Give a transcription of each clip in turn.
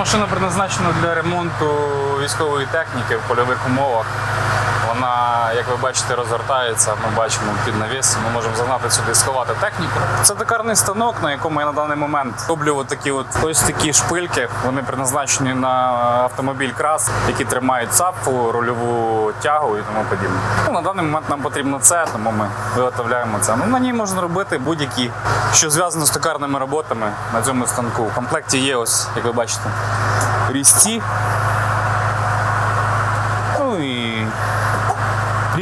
машина предназначена для ремонту військової техніки в польових умовах. Вона, як ви бачите, розгортається. Ми бачимо під навіс. Ми можемо загнати сюди, сховати техніку. Це токарний станок, на якому я на даний момент роблю такі от ось такі шпильки. Вони предназначені на автомобіль крас, які тримають цапфу, рульову тягу і тому подібне. Ну, на даний момент нам потрібно це, тому ми виготовляємо це. Ну, на ній можна робити будь-які, що зв'язано з токарними роботами на цьому станку. В комплекті є ось, як ви бачите, різці. Ну і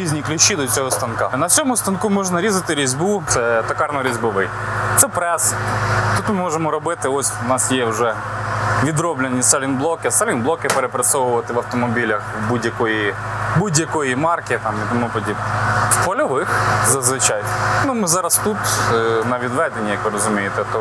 різні ключі до цього станка. На цьому станку можна різати різьбу, це токарно-різьбовий. Це прес. Тут ми можемо робити, ось у нас є вже відроблені салінблоки. Салінблоки перепресовувати в автомобілях будь-якої будь-якої марки там, і тому подібне. В польових зазвичай. Ну, ми зараз тут е, на відведенні, як ви розумієте, то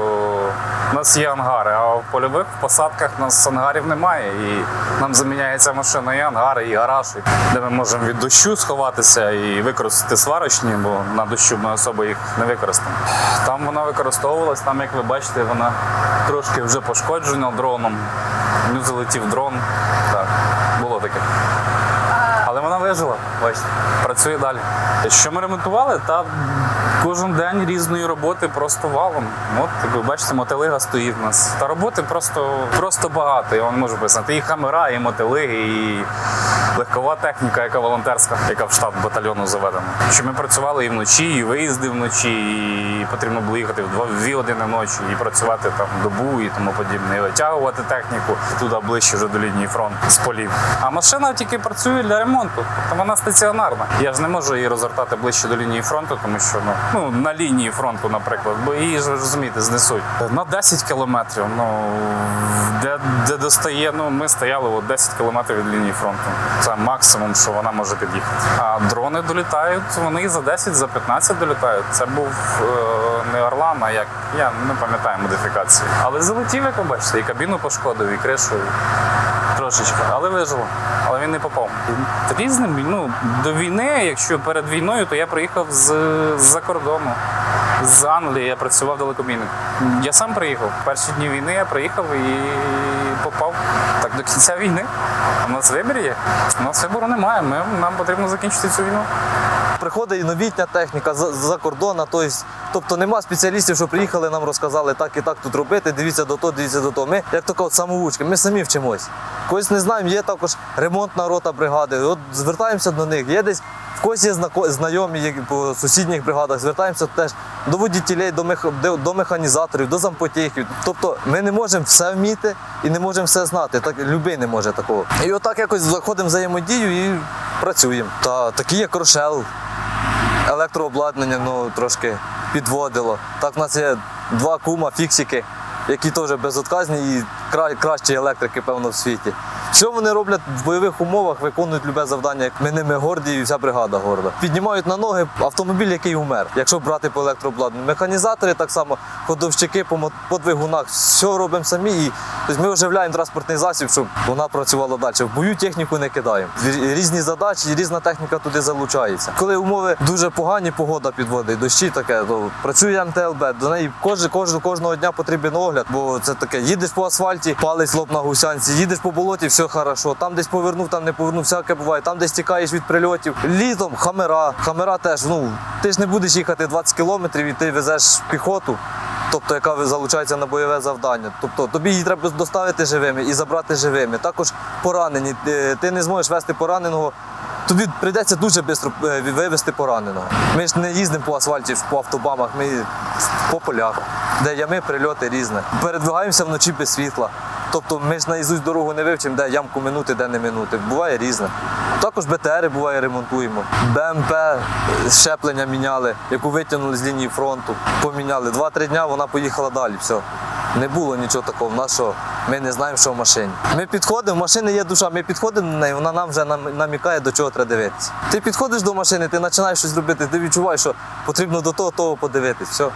у нас є ангари, а в польових в посадках у нас ангарів немає. І нам заміняється машина і ангари, і гараж, де ми можемо від дощу сховатися і використати сварочні, бо на дощу ми особо їх не використаємо. Там вона використовувалась, там, як ви бачите, вона трошки вже пошкоджена дроном. Ну, залетів дрон. Так, було таке. Але вижила, бачите, працює далі. Що ми ремонтували? Та кожен день різної роботи просто валом. От, ви бачите, мотелига стоїть в нас. Та роботи просто, просто багато. Я вам можу писати. І хамера, і мотелиги, і легкова техніка, яка волонтерська, яка в штат батальйону заведена. Що ми працювали і вночі, і виїзди вночі, і потрібно було їхати в два-дві години ночі, і працювати там добу і тому подібне, і витягувати техніку туди ближче вже до лінії фронту з полів. А машина тільки працює для ремонту, тобто вона стаціонарна. Я ж не можу її розгортати ближче до лінії фронту, тому що ну, ну на лінії фронту, наприклад, бо її ж розумієте, знесуть. На 10 кілометрів. Ну де, де достає, ну ми стояли от 10 кілометрів від лінії фронту. Це максимум, що вона може під'їхати. А дрони долітають, вони за 10, за 15 долітають. Це був е, не Орлан, а як я не пам'ятаю модифікації. Але залетів, як ви бачите, і кабіну пошкодив, і кришу. Трошечки, але вижило. Але він не попав. Різним, ну, до війни, якщо перед війною, то я приїхав з-за кордону. З Англії я працював далекобійник. Я сам приїхав. Перші дні війни я приїхав і попав так до кінця війни. У нас вибір є. У нас вибору немає. Ми, нам потрібно закінчити цю війну. Приходить новітня техніка за, за кордону, тобто, тобто нема спеціалістів, що приїхали, нам розказали так і так тут робити, дивіться до того, дивіться до того. Ми, як така от самоучки, ми самі вчимось. Когось не знаємо, є також ремонтна рота бригади. От звертаємося до них. Є десь в когось є знайомі по сусідніх бригадах, звертаємося теж до водітелей, до, мех, до, до механізаторів, до зампотехів. Тобто ми не можемо все вміти і не можемо все знати. Так любий не може такого. І отак якось заходимо взаємодію і працюємо. Та такі як Рошел, електрообладнання ну, трошки підводило. Так, в нас є два кума, фіксики, які теж безотказні і кра- кращі електрики, певно, в світі. Все вони роблять в бойових умовах, виконують любе завдання. як Ми ними горді і вся бригада горда. Піднімають на ноги автомобіль, який умер, якщо брати по електрообладнанню. Механізатори так само, ходовщики по, по двигунах, все робимо самі. І, тобто ми оживляємо транспортний засіб, щоб вона працювала далі. В бою техніку не кидаємо. Різні задачі, різна техніка туди залучається. Коли умови дуже погані, погода підводить, дощі таке, то працює МТЛБ. До неї кожен, кожен, кожного дня потрібен огляд, бо це таке, їдеш по асфальті, палець лоб на гусянці, їдеш по болоті, все хорошо. Там десь повернув, там не повернув, всяке буває. Там десь тікаєш від прильотів. Літом хамера. Хамера теж, ну ти ж не будеш їхати 20 кілометрів і ти везеш піхоту. Тобто, яка залучається на бойове завдання. Тобто тобі її треба доставити живими і забрати живими. Також поранені. Ти- Ти не зможеш вести пораненого. Тобі прийдеться дуже швидко вивезти пораненого. Ми ж не їздимо по асфальті, по автобамах, ми по полях, де ями, прильоти різне. Передвигаємося вночі без світла. Тобто ми ж наїзусь дорогу не вивчимо, де ямку минути, де не минути. Буває різне. Також БТРи буває ремонтуємо. БМП е, щеплення міняли, яку витягнули з лінії фронту. Поміняли. Два-три дня вона поїхала далі. Все. Не було нічого такого. В ми не знаємо, що в машині. Ми підходимо, в машини є душа, ми підходимо до неї, вона нам вже намікає, до чого треба дивитися. Ти підходиш до машини, ти починаєш щось робити, ти відчуваєш, що потрібно до того, того подивитись. Все.